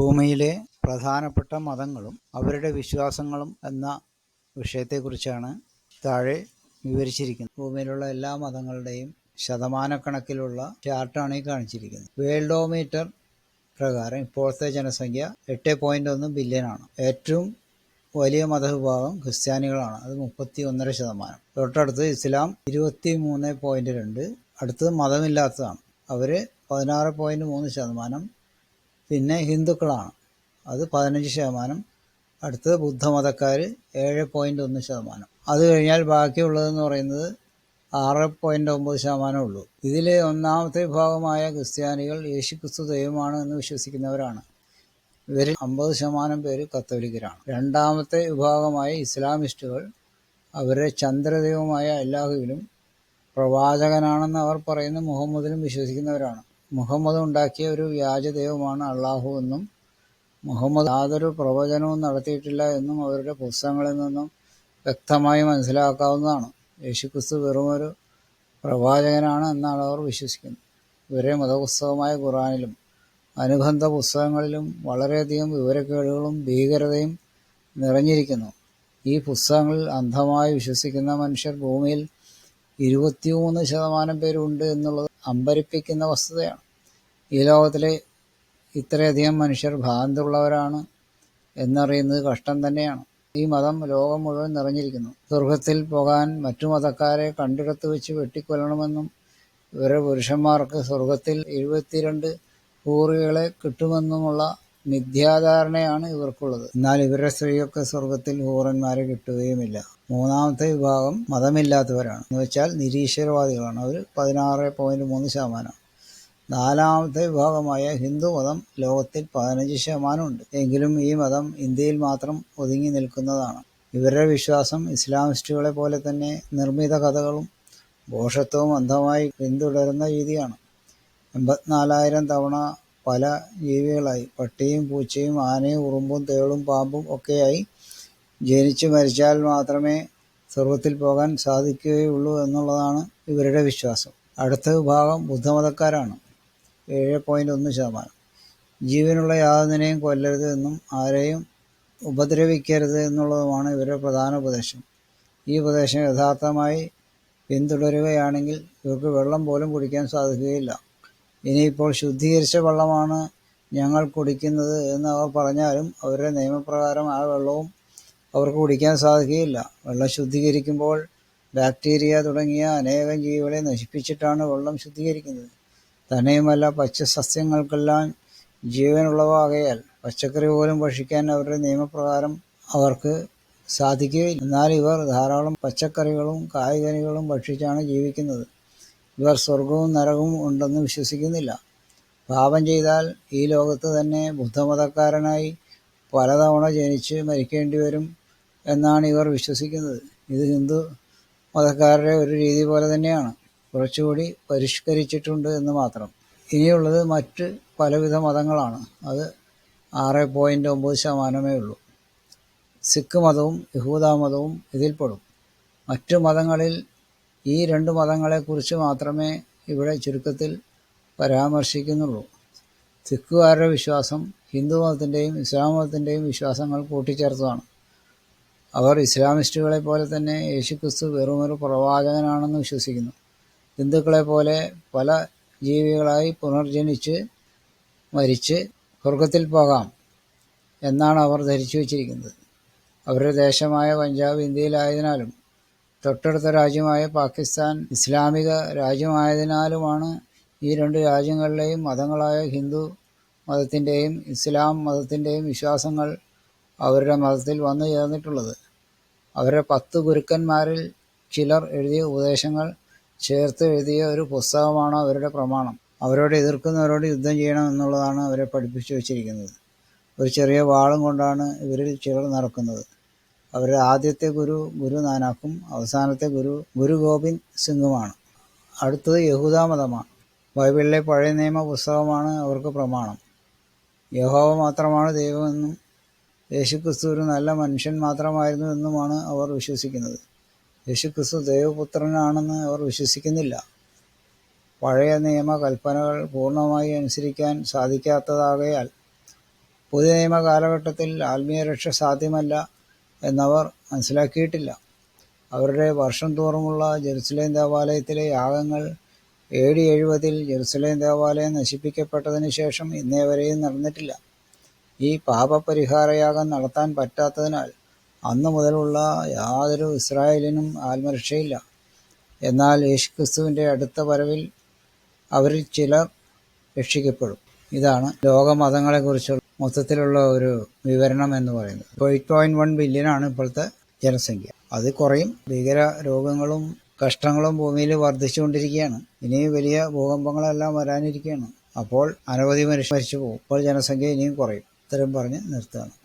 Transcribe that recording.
ഭൂമിയിലെ പ്രധാനപ്പെട്ട മതങ്ങളും അവരുടെ വിശ്വാസങ്ങളും എന്ന വിഷയത്തെക്കുറിച്ചാണ് താഴെ വിവരിച്ചിരിക്കുന്നത്. ഭൂമിയിലുള്ള എല്ലാ മതങ്ങളുടെയും ശതമാനക്കണക്കിലുള്ള ചാർട്ടാണ് ഈ കാണിച്ചിരിക്കുന്നത്. വേൾഡോമീറ്റർ പ്രകാരം ഇപ്പോഴത്തെ ജനസംഖ്യ എട്ട് പോയിന്റ് ഒന്ന് ബില്യനാണ് ഏറ്റവും വലിയ മതവിഭാഗം ക്രിസ്ത്യാനികളാണ്. അത് മുപ്പത്തി ഒന്നര ശതമാനം. തൊട്ടടുത്ത് ഇസ്ലാം ഇരുപത്തി മൂന്ന് പോയിന്റ് രണ്ട് അടുത്തത് മതമില്ലാത്തതാണ്. അവർ പതിനാറ് പോയിന്റ് മൂന്ന് ശതമാനം പിന്നെ ഹിന്ദുക്കളാണ്. അത് പതിനഞ്ച് ശതമാനം. അടുത്തത് ബുദ്ധമതക്കാർ ഏഴ് പോയിന്റ് ഒന്ന് ശതമാനം. അത് കഴിഞ്ഞാൽ ബാക്കിയുള്ളതെന്ന് പറയുന്നത് ആറ് പോയിന്റ് ഒമ്പത് ശതമാനമേ ഉള്ളൂ. ഇതിലെ ഒന്നാമത്തെ വിഭാഗമായ ക്രിസ്ത്യാനികൾ യേശുക്രിസ്തു ദൈവമാണ് എന്ന് വിശ്വസിക്കുന്നവരാണ്. ഇവരിൽ അമ്പത് ശതമാനം പേര് കത്തോലിക്കരാണ്. രണ്ടാമത്തെ വിഭാഗമായ ഇസ്ലാമിസ്റ്റുകൾ അവരെ ചന്ദ്രദൈവമായ അല്ലാഹുവിലും പ്രവാചകനാണെന്ന് അവർ പറയുന്ന മുഹമ്മദിലും വിശ്വസിക്കുന്നവരാണ്. മുഹമ്മദ് ഉണ്ടാക്കിയ ഒരു വ്യാജ ദൈവമാണ് അള്ളാഹു എന്നും മുഹമ്മദ് യാതൊരു പ്രവചനവും നടത്തിയിട്ടില്ല എന്നും അവരുടെ പുസ്തകങ്ങളിൽ നിന്നും വ്യക്തമായി മനസ്സിലാക്കാവുന്നതാണ്. യേശുക്രിസ്തു വെറുമൊരു പ്രവാചകനാണ് എന്നാണ് അവർ വിശ്വസിക്കുന്നത്. ഇവരെ മതപുസ്തകമായ ഖുറാനിലും അനുബന്ധ പുസ്തകങ്ങളിലും വളരെയധികം വിവരക്കേടുകളും ഭീകരതയും നിറഞ്ഞിരിക്കുന്നു. ഈ പുസ്തകങ്ങളിൽ അന്ധമായി വിശ്വസിക്കുന്ന മനുഷ്യർ ഭൂമിയിൽ ഇരുപത്തിമൂന്ന് ശതമാനം പേരുണ്ട് എന്നുള്ളത് അമ്പരിപ്പിക്കുന്ന വസ്തുതയാണ്. ഈ ലോകത്തിൽ ഇത്രയധികം മനുഷ്യർ ഭ്രാന്തുള്ളവരാണ് എന്നറിയുന്നത് കഷ്ടം തന്നെയാണ്. ഈ മതം ലോകം മുഴുവൻ നിറഞ്ഞിരിക്കുന്നു. സ്വർഗത്തിൽ പോകാൻ മറ്റു മതക്കാരെ കണ്ടിടത്ത് വെച്ച് വെട്ടിക്കൊല്ലണമെന്നും ഇവരെ പുരുഷന്മാർക്ക് സ്വർഗത്തിൽ എഴുപത്തിരണ്ട് ഹൂറികളെ കിട്ടുമെന്നുമുള്ള മിഥ്യാധാരണയാണ് ഇവർക്കുള്ളത്. എന്നാൽ ഇവരുടെ സ്ത്രീയൊക്കെ സ്വർഗത്തിൽ ഹൂറന്മാരെ കിട്ടുകയുമില്ല. മൂന്നാമത്തെ വിഭാഗം മതമില്ലാത്തവരാണ്. എന്ന് വെച്ചാൽ നിരീശ്വരവാദികളാണ്. അവർ പതിനാറ് പോയിന്റ് മൂന്ന് ശതമാനം. നാലാമത്തെ വിഭാഗമായ ഹിന്ദു മതം ലോകത്തിൽ പതിനഞ്ച് ശതമാനമുണ്ട് എങ്കിലും ഈ മതം ഇന്ത്യയിൽ മാത്രം ഒതുങ്ങി നിൽക്കുന്നതാണ്. ഇവരുടെ വിശ്വാസം ഇസ്ലാമിസ്റ്റുകളെ പോലെ തന്നെ നിർമ്മിത കഥകളും ഘോഷത്വവും അന്ധമായി പിന്തുടരുന്ന രീതിയാണ്. എൺപത്തിനാലായിരം തവണ പല ജീവികളായി. പട്ടിയും പൂച്ചയും ആനയും ഉറുമ്പും തേളും പാമ്പും ഒക്കെയായി ജനിച്ചു മരിച്ചാൽ മാത്രമേ സ്വർഗത്തിൽ പോകാൻ സാധിക്കുകയുള്ളൂ എന്നുള്ളതാണ് ഇവരുടെ വിശ്വാസം. അടുത്ത വിഭാഗം ബുദ്ധമതക്കാരാണ്. ഏഴ് പോയിന്റ് ഒന്ന് ശതമാനം. ജീവനുള്ള യാതൊന്നിനെയും കൊല്ലരുത് എന്നും ആരെയും ഉപദ്രവിക്കരുത് എന്നുള്ളതുമാണ് ഇവരുടെ പ്രധാന ഉപദേശം. ഈ ഉപദേശം യഥാർത്ഥമായി പിന്തുടരുകയാണെങ്കിൽ ഇവർക്ക് വെള്ളം പോലും കുടിക്കാൻ സാധിക്കുകയില്ല. ഇനിയിപ്പോൾ ശുദ്ധീകരിച്ച വെള്ളമാണ് ഞങ്ങൾ കുടിക്കുന്നത് എന്ന് അവർ പറഞ്ഞാലും അവരുടെ നിയമപ്രകാരം ആ വെള്ളവും അവർക്ക് കുടിക്കാൻ സാധിക്കുകയില്ല. വെള്ളം ശുദ്ധീകരിക്കുമ്പോൾ ബാക്ടീരിയ തുടങ്ങിയ അനേകം ജീവികളെ നശിപ്പിച്ചിട്ടാണ് വെള്ളം ശുദ്ധീകരിക്കുന്നത്. തന്നെയുമല്ല പച്ചസസ്യങ്ങൾക്കെല്ലാം ജീവനുള്ളവാകയാൽ പച്ചക്കറി പോലും ഭക്ഷിക്കാൻ അവരുടെ നിയമപ്രകാരം അവർക്ക് സാധിക്കുകയില്ല. എന്നാൽ ഇവർ ധാരാളം പച്ചക്കറികളും കായ്കനികളും ഭക്ഷിച്ചാണ് ജീവിക്കുന്നത്. ഇവർ സ്വർഗവും നരകവും ഉണ്ടെന്ന് വിശ്വസിക്കുന്നില്ല. പാപം ചെയ്താൽ ഈ ലോകത്ത് തന്നെ ബുദ്ധമതക്കാരനായി പലതവണ ജനിച്ച് മരിക്കേണ്ടി വരും എന്നാണ് ഇവർ വിശ്വസിക്കുന്നത്. ഇത് ഹിന്ദു മതക്കാരുടെ ഒരു രീതി പോലെ തന്നെയാണ്. കുറച്ചുകൂടി പരിഷ്കരിച്ചിട്ടുണ്ട് എന്ന് മാത്രം. ഇനിയുള്ളത് മറ്റ് പലവിധ മതങ്ങളാണ്. അത് ആറ് പോയിന്റ് ഒമ്പത് ശതമാനമേ ഉള്ളൂ. സിഖ് മതവും യഹൂദ മതവും ഇതിൽപ്പെടും. മറ്റു മതങ്ങളിൽ ഈ രണ്ട് മതങ്ങളെക്കുറിച്ച് മാത്രമേ ഇവിടെ ചുരുക്കത്തിൽ പരാമർശിക്കുന്നുള്ളൂ. സിഖുകാരുടെ വിശ്വാസം ഹിന്ദു മതത്തിന്റെയും ഇസ്ലാം മതത്തിന്റെയും വിശ്വാസങ്ങൾ കൂട്ടിച്ചേർത്തതാണ്. അവർ ഇസ്ലാമിസ്റ്റുകളെ പോലെ തന്നെ യേശുക്രിസ്തു വെറുമൊരു പ്രവാചകനാണെന്ന് വിശ്വസിക്കുന്നു. ഹിന്ദുക്കളെ പോലെ പല ജീവികളായി പുനർജനിച്ച് മരിച്ച് സ്വർഗത്തിൽ പോകാം എന്നാണ് അവർ ധരിച്ചു വച്ചിരിക്കുന്നത്. അവരുടെ ദേശമായ പഞ്ചാബ് ഇന്ത്യയിലായതിനാലും തൊട്ടടുത്ത രാജ്യമായ പാകിസ്ഥാൻ ഇസ്ലാമിക രാജ്യമായതിനാലുമാണ് ഈ രണ്ട് രാജ്യങ്ങളിലെയും മതങ്ങളായ ഹിന്ദു മതത്തിന്റെയും ഇസ്ലാം മതത്തിന്റെയും വിശ്വാസങ്ങൾ അവരുടെ മതത്തിൽ വന്നു ചേർന്നിട്ടുള്ളത്. അവരുടെ പത്ത് ഗുരുക്കന്മാരിൽ ചിലർ എഴുതിയ ഉപദേശങ്ങൾ ചേർത്ത് എഴുതിയ ഒരു പുസ്തകമാണ് അവരുടെ പ്രമാണം. അവരോട് എതിർക്കുന്നവരോട് യുദ്ധം ചെയ്യണം എന്നുള്ളതാണ് അവരെ പഠിപ്പിച്ചു വച്ചിരിക്കുന്നത്. ഒരു ചെറിയ വാളും കൊണ്ടാണ് ഇവരിൽ ചിലർ നടക്കുന്നത്. അവരുടെ ആദ്യത്തെ ഗുരു ഗുരു നാനാക്കും അവസാനത്തെ ഗുരു ഗുരു ഗോവിന്ദ് സിംഗുമാണ്. അടുത്തത് യഹൂദ മതമാണ്. ബൈബിളിലെ പഴയ നിയമ പുസ്തകമാണ് അവർക്ക് പ്രമാണം. യഹോവ മാത്രമാണ് ദൈവമെന്നും യേശുക്രിസ്തു ഒരു നല്ല മനുഷ്യൻ മാത്രമായിരുന്നു എന്നുമാണ് അവർ വിശ്വസിക്കുന്നത്. യേശുക്രിസ്തു ദൈവപുത്രനാണെന്ന് അവർ വിശ്വസിക്കുന്നില്ല. പഴയ നിയമ കൽപ്പനകൾ പൂർണമായി അനുസരിക്കാൻ സാധിക്കാത്തതാകയാൽ പുതിയ നിയമ കാലഘട്ടത്തിൽ ആത്മീയരക്ഷ സാധ്യമല്ല. എന്നവർ മനസ്സിലാക്കിയിട്ടില്ല. അവരുടെ വർഷം തോറുമുള്ള ജെറുസലേം ദേവാലയത്തിലെ യാഗങ്ങൾ ഡി എഴുപതിൽ ജെറുസലേം ദേവാലയം നശിപ്പിക്കപ്പെട്ടതിന് ശേഷം ഇന്നേ വരെയും നടന്നിട്ടില്ല. ഈ പാപപരിഹാരയാഗം നടത്താൻ പറ്റാത്തതിനാൽ അന്നു മുതലുള്ള യാതൊരു ഇസ്രായേലിനും ആത്മരക്ഷയില്ല. എന്നാൽ യേശുക്രിസ്തുവിന്റെ അടുത്ത വരവിൽ അവരിൽ ചിലർ രക്ഷിക്കപ്പെടും. ഇതാണ് ലോകമതങ്ങളെക്കുറിച്ചുള്ള മൊത്തത്തിലുള്ള ഒരു വിവരണം എന്ന് പറയുന്നത്. ഇപ്പോൾ എയ്റ്റ് പോയിന്റ് വൺ ബില്യനാണ് ഇപ്പോഴത്തെ ജനസംഖ്യ. അത് കുറയും. ഭീകര രോഗങ്ങളും കഷ്ടങ്ങളും ഭൂമിയിൽ വർദ്ധിച്ചുകൊണ്ടിരിക്കുകയാണ്. ഇനി വലിയ ഭൂകമ്പങ്ങളെല്ലാം വരാനിരിക്കുകയാണ്. അപ്പോൾ അനവധി മനുഷ്യർ മരിച്ചു പോകും. അപ്പോൾ ജനസംഖ്യ ഇനിയും കുറയും. ഇത്തരം പറഞ്ഞ് നിർത്തുകയാണ്.